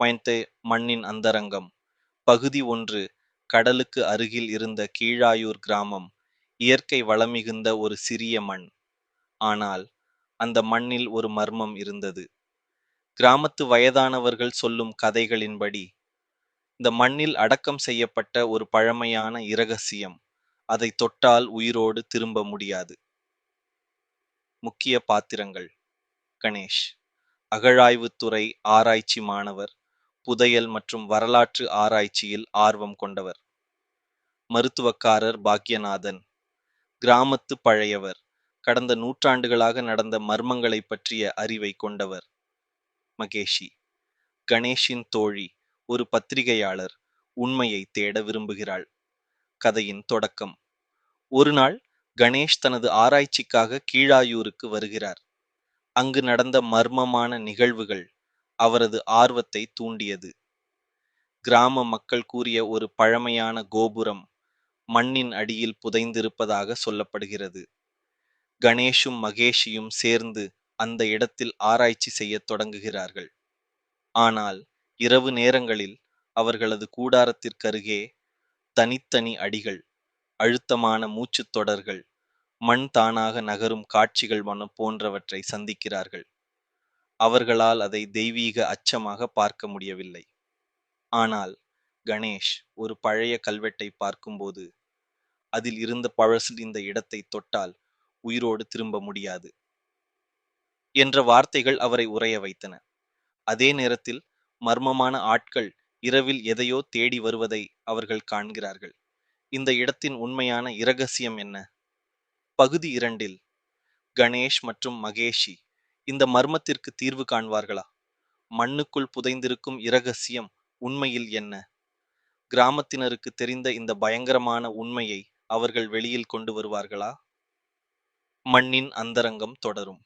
Point மண்ணின் அந்தரங்கம். பகுதி ஒன்று கடலுக்கு அருகில் இருந்த கீழாயூர் கிராமம் இயற்கை வளமிகுந்த ஒரு சிறிய மண். ஆனால் அந்த மண்ணில் ஒரு மர்மம் இருந்தது. கிராமத்து வயதானவர்கள் சொல்லும் கதைகளின்படி இந்த மண்ணில் அடக்கம் செய்யப்பட்ட ஒரு பழமையான இரகசியம் அதை தொட்டால் உயிரோடு திரும்ப முடியாது. முக்கிய பாத்திரங்கள். கணேஷ். அகழாய்வுத்துறை ஆராய்ச்சி மாணவர். புதையல் மற்றும் வரலாற்று ஆராய்ச்சியில் ஆர்வம் கொண்டவர். மருத்துவக்காரர் பாக்யநாதன். கிராமத்து பழையவர். கடந்த நூற்றாண்டுகளாக நடந்த மர்மங்களை பற்றிய அறிவை கொண்டவர். மகேஷி. கணேஷின் தோழி ஒரு பத்திரிகையாளர் உண்மையை தேட விரும்புகிறாள். கதையின் தொடக்கம். ஒரு நாள் கணேஷ் தனது ஆராய்ச்சிக்காக கீழாயூருக்கு வருகிறார். அங்கு நடந்த மர்மமான நிகழ்வுகள் அவரது ஆர்வத்தை தூண்டியது. கிராம மக்கள் கூறிய ஒரு பழமையான கோபுரம் மண்ணின் அடியில் புதைந்திருப்பதாக சொல்லப்படுகிறது. கணேஷும் மகேஷியும் சேர்ந்து அந்த இடத்தில் ஆராய்ச்சி செய்யத் தொடங்குகிறார்கள். ஆனால் இரவு நேரங்களில் அவர்களது கூடாரத்திற்கருகே தனித்தனி அடிகள் அழுத்தமான மூச்சுத் தொடர்கள் மண் தானாக நகரும் காட்சிகள் மனம் போன்றவற்றை சந்திக்கிறார்கள். அவர்களால் அதை தெய்வீக அச்சமாக பார்க்க முடியவில்லை. ஆனால் கணேஷ் ஒரு பழைய கல்வெட்டை பார்க்கும்போது அதில் இருந்த பழசு இந்த இடத்தை தொட்டால் உயிரோடு திரும்ப முடியாது என்ற வார்த்தைகள் அவரை உறைய வைத்தன. அதே நேரத்தில் மர்மமான ஆட்கள் இரவில் எதையோ தேடி வருவதை அவர்கள் காண்கிறார்கள். இந்த இடத்தின் உண்மையான இரகசியம் என்ன? பகுதி இரண்டில் கணேஷ் மற்றும் மகேஷி இந்த மர்மத்திற்கு தீர்வு காண்பார்களா மண்ணுக்குள் புதைந்திருக்கும் இரகசியம் உண்மையில் என்ன? கிராமத்தினருக்கு தெரிந்த இந்த பயங்கரமான உண்மையை அவர்கள் வெளியில் கொண்டு வருவார்களா? மண்ணின் அந்தரங்கம் தொடரும்.